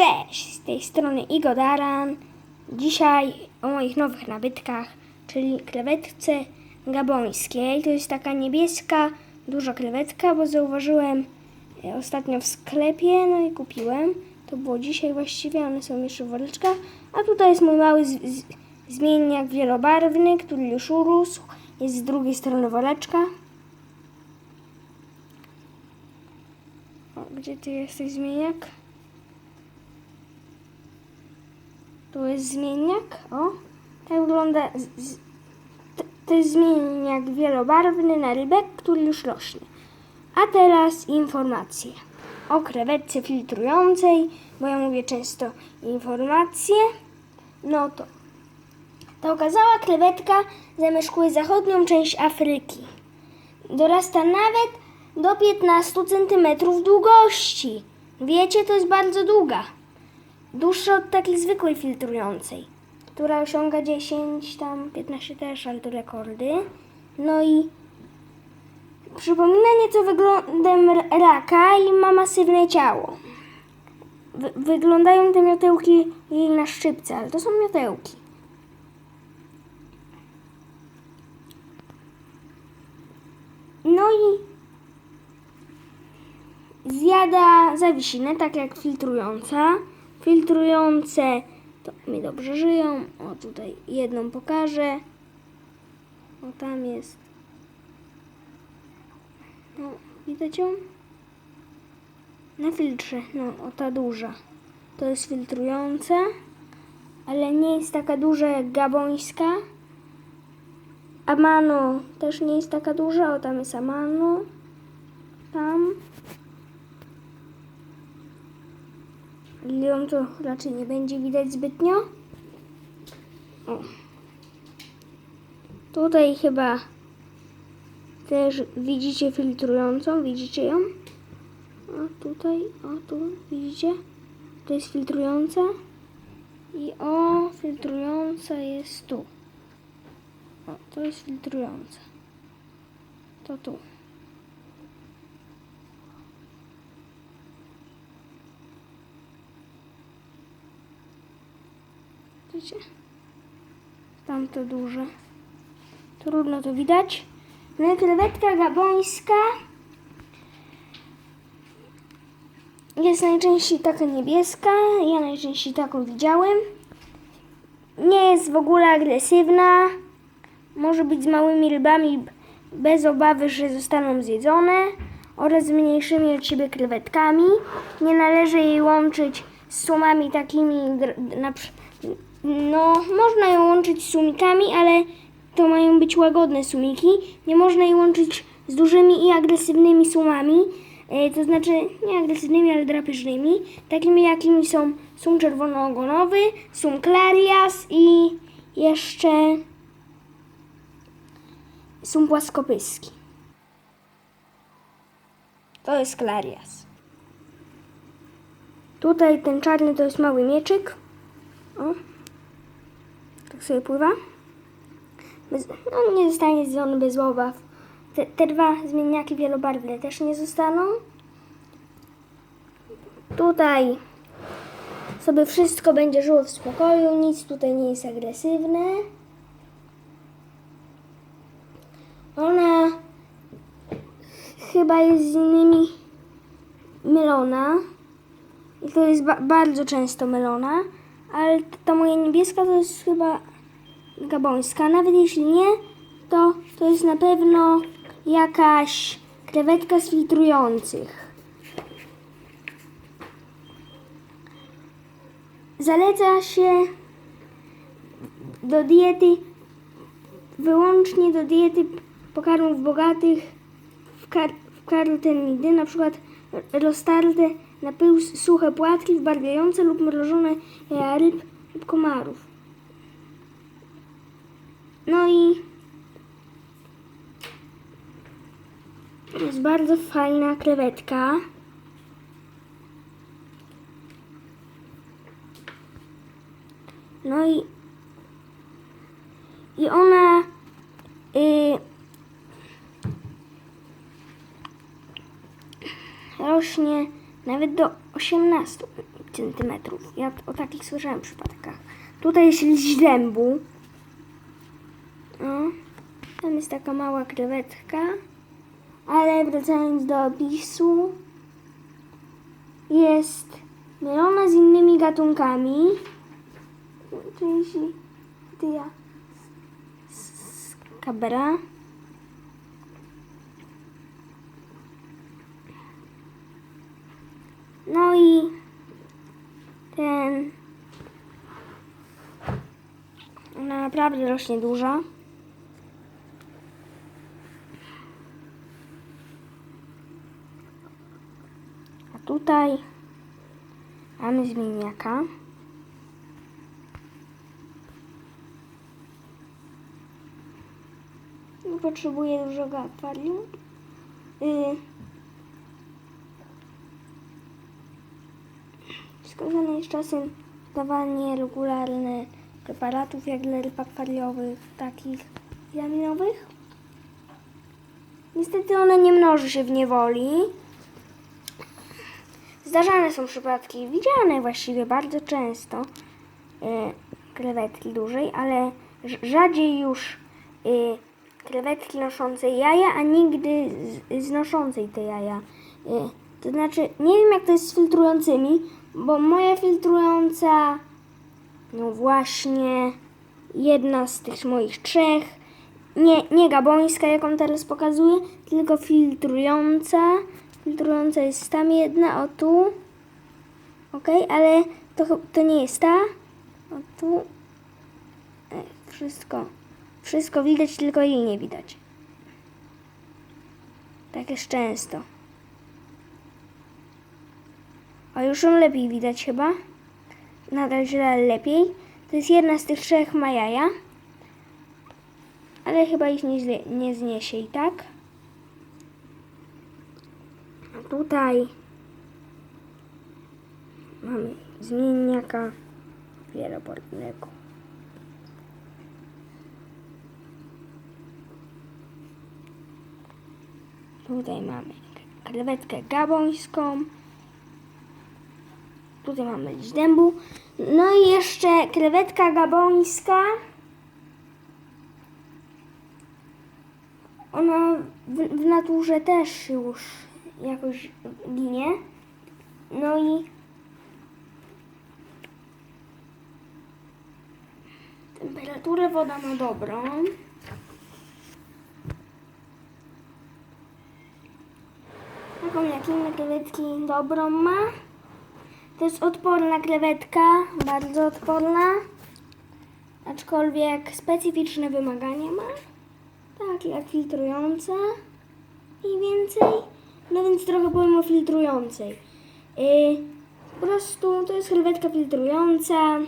Cześć, z tej strony Igo Daran. Dzisiaj o moich nowych nabytkach, czyli krewetce gabońskiej. To jest taka niebieska, duża krewetka, bo zauważyłem e, ostatnio w sklepie, no i kupiłem. To było dzisiaj właściwie, one są jeszcze w woreczkach. A tutaj jest mój mały z, z, zmienniak wielobarwny, który już urósł. Jest z drugiej strony woreczka. O, gdzie ty jesteś zmienniak? Tu jest zmienniak. O, tak wygląda. To jest zmienniak wielobarwny na rybek, który już rośnie. A teraz informacje o krewetce filtrującej, bo ja mówię często informacje. No to ta okazała krewetka zamieszkuje zachodnią część Afryki. Dorasta nawet do 15 cm długości. Wiecie, to jest bardzo długa. Dłuższa od takiej zwykłej filtrującej, która osiąga 10, tam 15 też, ale to rekordy. No i przypomina nieco wyglądem raka i ma masywne ciało. Wy- wyglądają te miotełki jej na szczypce, ale to są miotełki. No i zjada zawisinę, tak jak filtrująca. Filtrujące to mi dobrze żyją. O, tutaj jedną pokażę. O, tam jest. No, widać ją? Na filtrze, no, o ta duża. To jest filtrująca, ale nie jest taka duża jak gabońska. Amano też nie jest taka duża, o tam jest Amano. Tam. Ją to raczej nie będzie widać zbytnio. O. Tutaj chyba też widzicie filtrującą, widzicie ją? O tutaj, o tu, widzicie? To jest filtrująca. I o, filtrująca jest tu. O, to jest filtrująca. To tu. Widzicie? Tam to duże. Trudno to widać. No krewetka gabońska jest najczęściej taka niebieska. Ja najczęściej taką widziałem. Nie jest w ogóle agresywna. Może być z małymi rybami bez obawy, że zostaną zjedzone oraz z mniejszymi od siebie krewetkami. Nie należy jej łączyć z sumami takimi, na, no można ją łączyć z sumikami, ale to mają być łagodne sumiki. Nie można jej łączyć z dużymi i agresywnymi sumami, e, to znaczy nie agresywnymi, ale drapieżnymi, takimi jakimi są sum czerwonoogonowy, sum clarias i jeszcze sum płaskopyski. To jest clarias. Tutaj ten czarny to jest mały mieczyk. O. Sobie pływa. Bez, no nie zostanie zjedzony bez obaw. Te, te dwa zmienniaki wielobarwne też nie zostaną. Tutaj sobie wszystko będzie żyło w spokoju, nic tutaj nie jest agresywne. Ona chyba jest z innymi mylona. I to jest ba- bardzo często mylona. Ale ta moja niebieska to jest chyba gabońska. Nawet jeśli nie, to to jest na pewno jakaś krewetka z filtrujących. Zaleca się do diety, wyłącznie do diety pokarmów bogatych w, kar, w karotenoidy, na przykład roztarte na pył suche płatki wbarwiające lub mrożone jaja ryb lub komarów. No i jest bardzo fajna krewetka. No i i ona y, rośnie nawet do 18 centymetrów. Ja o takich słyszałem przypadkach. Tutaj jest dębu. O, tam jest taka mała krewetka. Ale wracając do opisu, jest mylona z innymi gatunkami. Czyli dia skabra. No i ten. Ona naprawdę rośnie duża. A tutaj mamy zmienniaka. Nie potrzebuję dużego akwarium. Y... Wskazane jest czasem dawanie regularne preparatów jak dla ryb akwariowych, takich witaminowych. Niestety ona nie mnoży się w niewoli. Zdarzane są przypadki, widziane właściwie bardzo często, y, krewetki dużej, ale rz- rzadziej już y, krewetki noszące jaja, a nigdy z, znoszącej te jaja. Y, to znaczy, nie wiem jak to jest z filtrującymi, bo moja filtrująca, no właśnie, jedna z tych moich trzech, nie, nie gabońska, jaką teraz pokazuję, tylko filtrująca. Filtrująca jest tam jedna, o tu. Ok, ale to, to nie jest ta. O tu. E, Wszystko. Wszystko widać, tylko jej nie widać. Tak jest często. A już ją lepiej widać chyba. Nadal źle, lepiej. To jest jedna z tych trzech ma jaja. Ale chyba ich nie, nie zniesie i tak. Tutaj mamy zmienniaka wieloportnego. Tutaj mamy krewetkę gabońską. Tutaj mamy dębu. No i jeszcze krewetka gabońska. Ona w, w naturze też już jakoś ginie. No i temperaturę woda ma dobrą. Taką jak inne krewetki dobrą ma. To jest odporna krewetka, bardzo odporna. Aczkolwiek specyficzne wymagania ma. Tak, jak filtrująca i więcej. No więc trochę powiem o filtrującej. Yy, po prostu to jest krewetka filtrująca.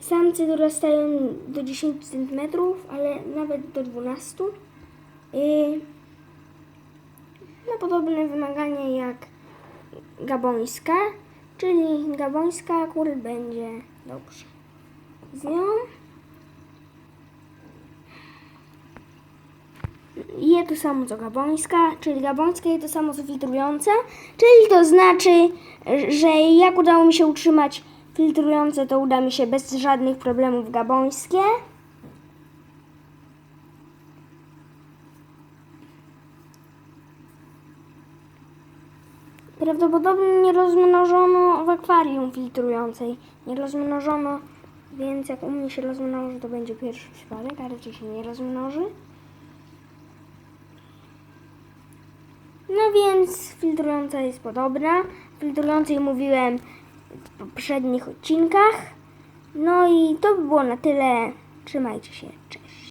Samce dorastają do 10 cm, ale nawet do 12 yy, Ma podobne wymagania jak gabońska, czyli gabońska akurat będzie dobrze. Z nią je to samo co gabońska, czyli gabońska je to samo co filtrująca, czyli to znaczy, że jak udało mi się utrzymać filtrujące, to uda mi się bez żadnych problemów gabońskie. Prawdopodobnie nie rozmnożono w akwarium filtrującej. Nie rozmnożono, więc jak u mnie się rozmnoży, to będzie pierwszy przypadek, a raczej się nie rozmnoży. Więc filtrująca jest podobna. Filtrującej mówiłem w poprzednich odcinkach. No i to by było na tyle. Trzymajcie się. Cześć.